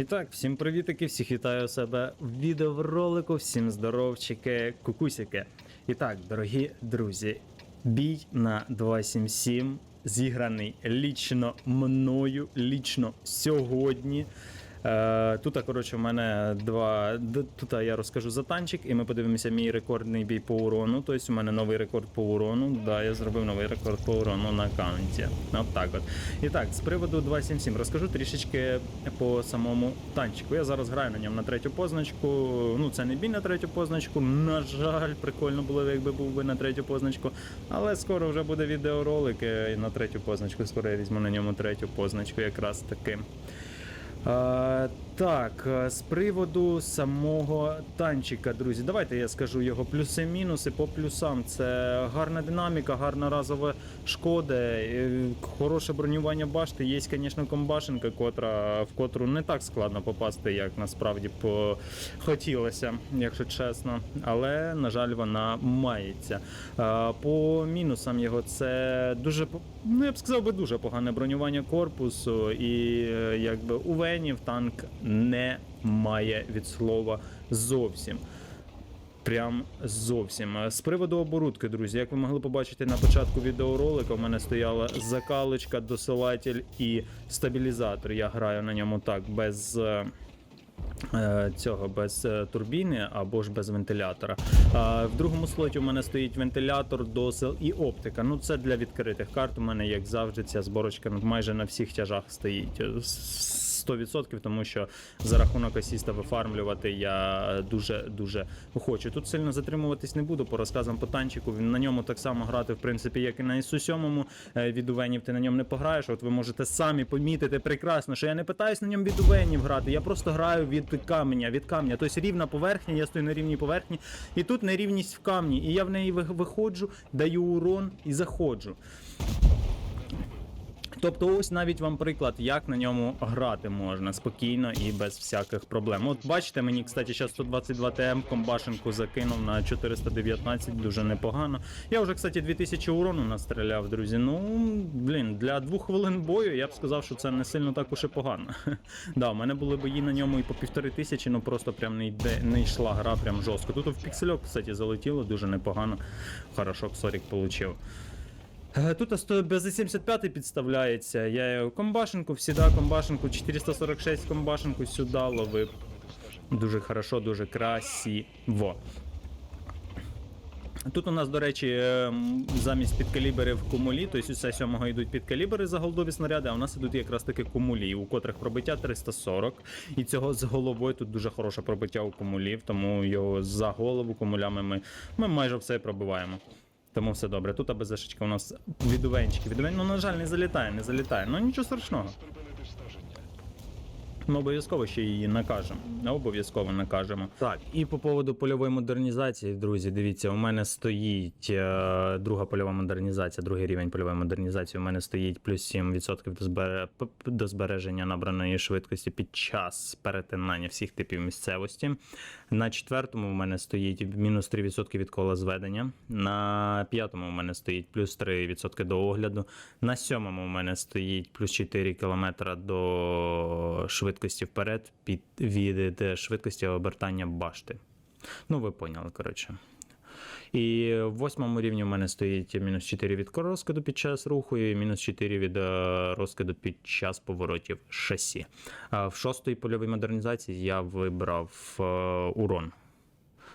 І так, всім привітики, всіх вітаю себе в відеоролику, всім здоровчики, кукусики. І так, дорогі друзі, бій на 277 зіграний лічно мною, лічно сьогодні. Е, тут, коротше, в мене два. Тут я розкажу за танчик, і ми подивимося мій рекордний бій по урону. Тобто у мене новий рекорд по урону. Да, я зробив новий рекорд по урону на аккаунті. От так от. І так, з приводу 277 розкажу трішечки по самому танчику. Я зараз граю на ньому на третю позначку. Ну, це не бій на третю позначку. На жаль, прикольно було, якби був би на третю позначку. Але скоро вже буде відеоролик е, на третю позначку. Скоро я візьму на ньому третю позначку, якраз таки. Е, так, е, з приводу самого танчика, друзі, давайте я скажу його плюси-мінуси. По плюсам це гарна динаміка, гарна разова шкода, е, хороше бронювання башти. Є, звісно, комбашенка, котра, в котру не так складно попасти, як насправді б хотілося, якщо чесно. Але, на жаль, вона мається. По мінусам його це дуже ну я б сказав би дуже погане бронювання корпусу, і якби у Венів танк не має від слова зовсім. Прям зовсім. З приводу оборудки, друзі, як ви могли побачити на початку відеоролика, у мене стояла закалочка, досилатель і стабілізатор. Я граю на ньому так, без. е, е, Цього без е, турбіни або ж без вентилятора. В другому слоті у мене стоїть вентилятор, досил і оптика. Ну це для відкритих карт. У мене, як завжди, ця зборочка майже на всіх тяжах стоїть. Е, с- 100%, тому що за рахунок асіста вифармлювати я дуже дуже хочу. Тут сильно затримуватись не буду по розказам по танчику. Він на ньому так само грати, в принципі, як і на ісу 7 від увенів ти на ньому не пограєш. От ви можете самі помітити прекрасно, що я не питаюсь на ньому від увенів грати. Я просто граю від каменя, від камня. Тобто рівна поверхня, я стою на рівній поверхні, і тут нерівність в камні. І я в неї виходжу, даю урон і заходжу. Тобто, ось навіть вам приклад, як на ньому грати можна спокійно і без всяких проблем. От бачите, мені, кстати, зараз 122 ТМ комбашенку закинув на 419, дуже непогано. Я вже, кстати, 2000 урону настріляв, друзі. Ну, блін, для двох хвилин бою я б сказав, що це не сильно так уж і погано. да, у мене були бої на ньому і по півтори тисячі, ну просто прям не, йде, не йшла гра прям жорстко. Тут в піксельок, кстати, залетіло дуже непогано. Хорошо, ксорік получив. Е, Тут 100 без 75 підставляється. Я комбашенку, всіда комбашенку, 446 комбашенку сюди ловив. Дуже хорошо, дуже красиво. Тут у нас, до речі, ем, замість підкаліберів кумулі, тобто усе сьомого йдуть підкалібери за голдові снаряди, а у нас ідуть якраз таки кумулі, у котрих пробиття 340. І цього з головою тут дуже хороше пробиття у кумулів, тому його за голову кумулями ми, ми майже все пробиваємо. Тому все добре. Тут АБЗшечка у нас відувенчики. Відувень, ну, на жаль, не залітає, не залітає. Ну нічого страшного. Ми обов'язково ще її накажемо. Обов'язково накажемо. Так, і по поводу польової модернізації, друзі, дивіться, у мене стоїть е, друга польова модернізація, другий рівень польової модернізації. У мене стоїть плюс 7% до, збере, до збереження набраної швидкості під час перетинання всіх типів місцевості. На четвертому у мене стоїть мінус 3% від кола зведення. На п'ятому у мене стоїть плюс 3% до огляду. На сьомому у мене стоїть плюс 4 км до швидкості вперед під від швидкості обертання башти. Ну, ви поняли, коротше. І в восьмому рівні у мене стоїть мінус 4 від розкиду під час руху, і мінус 4 від е, розкиду під час поворотів шасі. В шостій польовій модернізації я вибрав е, урон.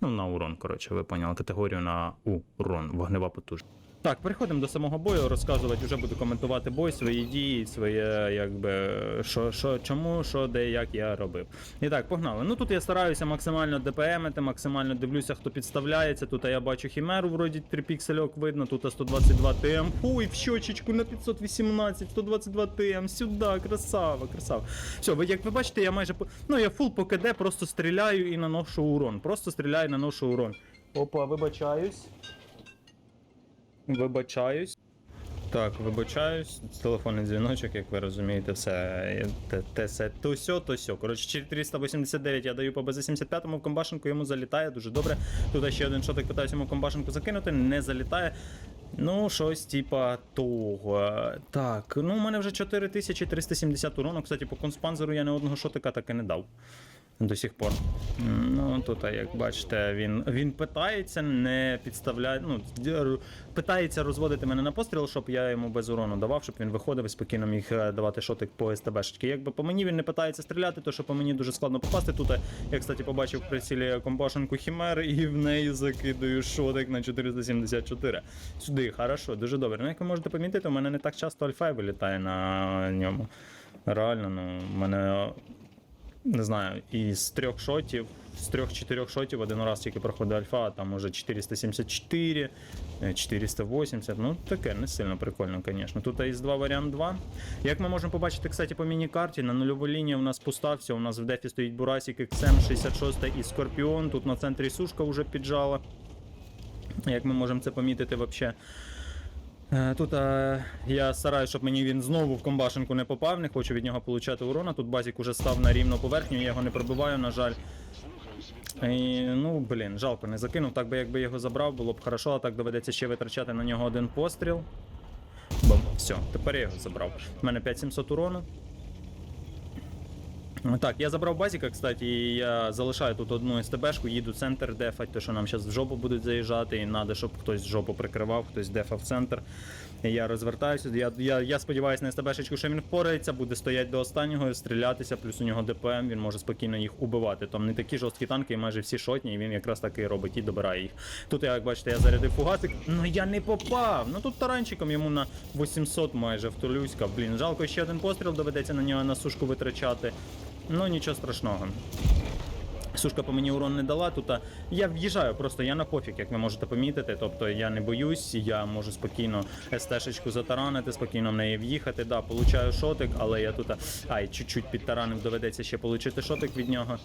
Ну, на урон, коротше, ви поняли, категорію на урон, вогнева потужність. Так, переходимо до самого бою. Розказувати вже буду коментувати бой, свої дії, своє, якби що, що, чому, що, де, як я робив. І так, погнали. Ну тут я стараюся максимально ДПМити, максимально дивлюся, хто підставляється. Тут я бачу хімеру, вроді 3 піксельок видно, тут 122 ТМ. Ой, в щочечку на 518, 122 ТМ, сюди, красава, красава. Все, ви як ви бачите, я майже. Ну я фул по КД, просто стріляю і наношу урон. Просто стріляю і наношу урон. Опа, вибачаюсь. Вибачаюсь. Так, вибачаюсь. Телефонний дзвіночок, як ви розумієте, все. Те, те, все, то сьо, то сьо. Коротше, 489 я даю по БЗ-75 в комбашенку, йому залітає дуже добре. Тут ще один шотик питаюся йому комбашенку закинути, не залітає. Ну, щось типа того. Так, ну у мене вже 4370 урону. Кстати, по конспанзеру я ні одного шотика так і не дав. До сих пор. Ну, тут, як бачите, він, він питається, не підставляє. Ну, питається розводити мене на постріл, щоб я йому без урону давав, щоб він виходив і спокійно міг е, давати шотик по СТБшечки. Якби по мені він не питається стріляти, то що по мені дуже складно попасти. Тут я, кстати, побачив в прицілі компашенку Хімер і в неї закидаю шотик на 474. Сюди, хорошо, дуже добре. Ну, як ви можете помітити, у мене не так часто альфа вилітає на ньому. Реально, ну, у мене не знаю, із трьох шотів, з трьох-чотирьох шотів один раз тільки проходить альфа, а там уже 474, е, 480. Ну, таке не сильно прикольно, звісно. Тут із 2 варіант 2. Як ми можемо побачити, кстати, по міні-карті, на нульову лінію у нас пуста, все, у нас в дефі стоїть Бурасік, XM 66 і Скорпіон. Тут на центрі сушка вже піджала. Як ми можемо це помітити взагалі. Е, Тут а, я стараюсь, щоб мені він знову в комбашенку не попав, не хочу від нього получати урона. Тут базік уже став на рівну поверхню, я його не пробиваю, на жаль. І, ну, блін, жалко, не закинув. Так би якби його забрав, було б хорошо, а так доведеться ще витрачати на нього один постріл. Бом, все, тепер я його забрав. У мене 5700 урону. Так, я забрав базіка, кстати, і я залишаю тут одну СТБшку, їду центр дефать, то що нам зараз в жопу будуть заїжджати, і треба, щоб хтось жопу прикривав, хтось дефав центр. І я розвертаюся. Я, я, я сподіваюся на СТБшечку, що він впорається, буде стояти до останнього, стрілятися, плюс у нього ДПМ, він може спокійно їх убивати. Там не такі жорсткі танки, і майже всі шотні, і він якраз таки робить і добирає їх. Тут, як бачите, я зарядив фугасик, ну я не попав. Ну тут таранчиком йому на 800 майже втулюська. Блін, жалко, ще один постріл доведеться на нього на сушку витрачати. Ну нічого страшного. Сушка по мені урон не дала. Тут я в'їжджаю, просто я на пофіг, як ви можете помітити. Тобто я не боюсь, я можу спокійно СТ-шечку затаранити, спокійно в неї в'їхати. Да, получаю шотик, але я тут. Ай, чуть-чуть підтаранив, доведеться ще отримати шотик від нього.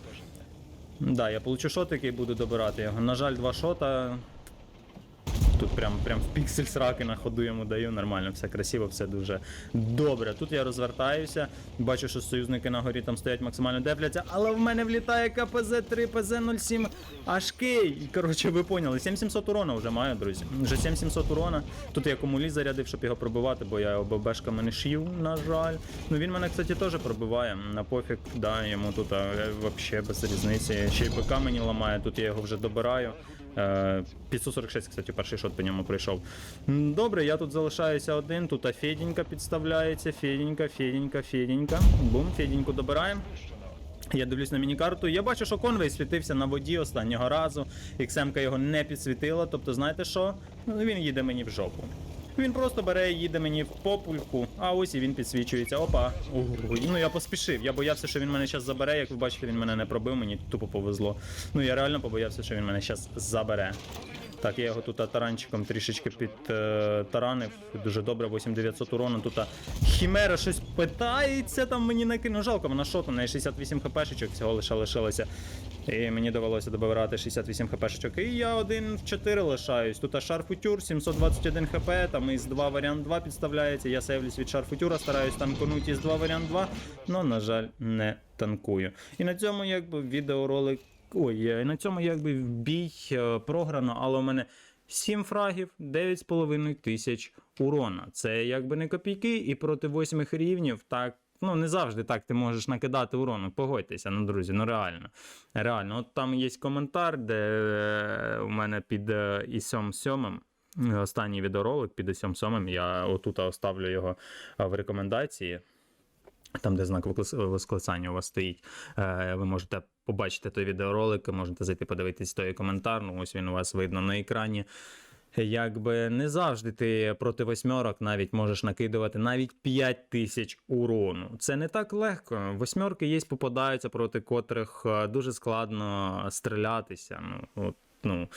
Да, я получу шотик і буду добирати його. На жаль, два шота. Тут прям, прям в піксель сраки на ходу йому даю, нормально, все красиво, все дуже добре. Тут я розвертаюся, бачу, що союзники на горі там стоять максимально депляться, але в мене влітає КПЗ-3, ПЗ-07 Ашкей. Коротше, ви поняли, 7700 урона вже маю, друзі. Вже 7700 урона. Тут я комулі зарядив, щоб його пробивати, бо я ОББшками не шив, на жаль. Ну він мене, кстати, теж пробиває. На пофіг, да, йому тут взагалі без різниці. Ще й БК мені ламає, тут я його вже добираю. Е, 546, кстати, перший шот по ньому прийшов. Добре, я тут залишаюся один. Тут а Феденька підставляється. Феденька, Феденька, Феденька. Бум, Феденьку добираємо. Я дивлюсь на міні-карту. Я бачу, що конвей світився на воді останнього разу. Іксемка його не підсвітила. Тобто, знаєте що? Ну, Він їде мені в жопу. Він просто бере і їде мені в попульку, а ось і він підсвічується. Опа. Ого. Ну я поспішив. Я боявся, що він мене зараз забере. Як ви бачите, він мене не пробив, мені тупо повезло. Ну я реально побоявся, що він мене зараз забере. Так, я його тут таранчиком трішечки підтаранив. Дуже добре, 8900 урону. Тут Хімера щось питається там мені накинув. Жалко, вона шот, у неї 68 хпшечок, всього лише лишилося. І мені довелося добирати 68 хпшечок. І я один в 4 лишаюсь. Тут шарфутюр, 721 хп, там із 2 варіант 2 підставляється. Я сейвлюсь від шарфутюра, стараюсь танканути із 2 варіант 2, але, на жаль, не танкую. І на цьому якби відеоролик. Ой, е, на цьому якби бій е, програно, але у мене 7 фрагів, 9,5 тисяч урона. Це якби не копійки, і проти 8 рівнів так. Ну, не завжди так ти можеш накидати урону. Погодьтеся, ну, друзі, ну реально. Реально, от там є коментар, де е, у мене під е, ісьом сьомим. е, Останній відеоролик під ісьом сьомим. Я отут оставлю його в рекомендації. Там, де знак восклицання у вас стоїть, ви можете побачити той відеоролик, можете зайти подивитись той коментар. Ну, ось він у вас видно на екрані. Якби не завжди ти проти восьмерок навіть можеш накидувати навіть 5 тисяч урону. Це не так легко. Восьмерки є, попадаються, проти котрих е, дуже складно стрілятися. Ну, от, ну,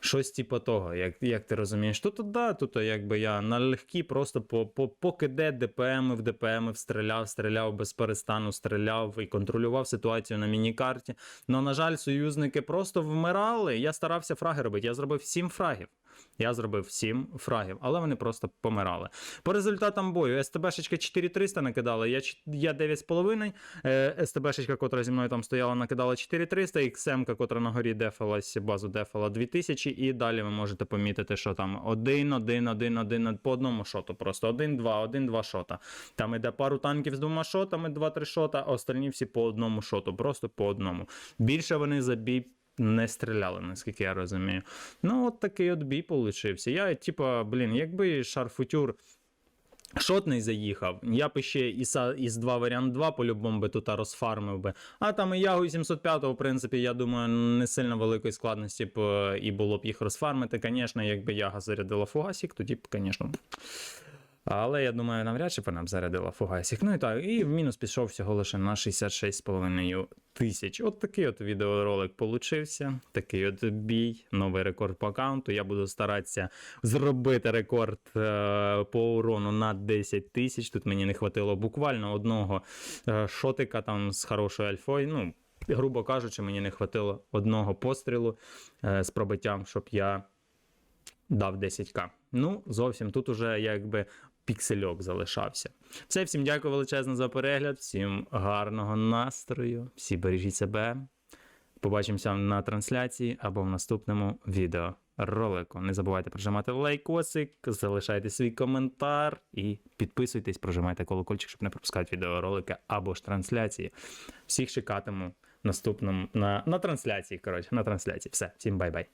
щось типу того, як, як ти розумієш. Тут да, тут якби я налегкі просто по, по, поки де ДПМ в ДПМ стріляв, стріляв без перестану, стріляв і контролював ситуацію на міні-карті. Но, на жаль, союзники просто вмирали. Я старався фраги робити. Я зробив 7 фрагів. Я зробив 7 фрагів, але вони просто помирали. По результатам бою СТБшечка 4300 накидала, я, я 9,5. Е, СТБшечка, котра зі мною там стояла, накидала 4300, і XM, котра на горі дефалась, базу дефала. Поїхало 2000, і далі ви можете помітити, що там 1, 1, 1, 1 по одному шоту. Просто 1, 2, 1, 2 шота. Там іде пару танків з двома шотами, 2-3 шота, а остальні всі по одному шоту, просто по одному. Більше вони за бій не стріляли, наскільки я розумію. Ну, от такий от бій получився. Я, типа, блін, якби шарфутюр. Шотний заїхав, я б ще із, із 2 варіант 2 по-любому би тут розфармив би. А там і Ягу 705, в принципі, я думаю, не сильно великої складності б е, і було б їх розфармити. Звісно, якби Яга зарядила фугасік, тоді б, звісно. Але я думаю, навряд чи вона б зарядила фугасик. Ну і так, і в мінус пішов всього лише на 66,5 тисяч. От такий от відеоролик получився. Такий от бій, новий рекорд по аккаунту. Я буду старатися зробити рекорд е, по урону на 10 тисяч. Тут мені не хватило буквально одного е, шотика там з хорошою альфою. Ну, грубо кажучи, мені не хватило одного пострілу е, з пробиттям, щоб я дав 10к. Ну, зовсім тут уже якби піксельок залишався. Все, всім дякую величезно за перегляд, всім гарного настрою, всі бережіть себе. Побачимося на трансляції або в наступному відео ролику. Не забувайте прожимати лайкосик, залишайте свій коментар і підписуйтесь, прожимайте колокольчик, щоб не пропускати відеоролики або ж трансляції. Всіх чекатиму наступному на, на трансляції. Коротше, на трансляції. Все, всім бай-бай.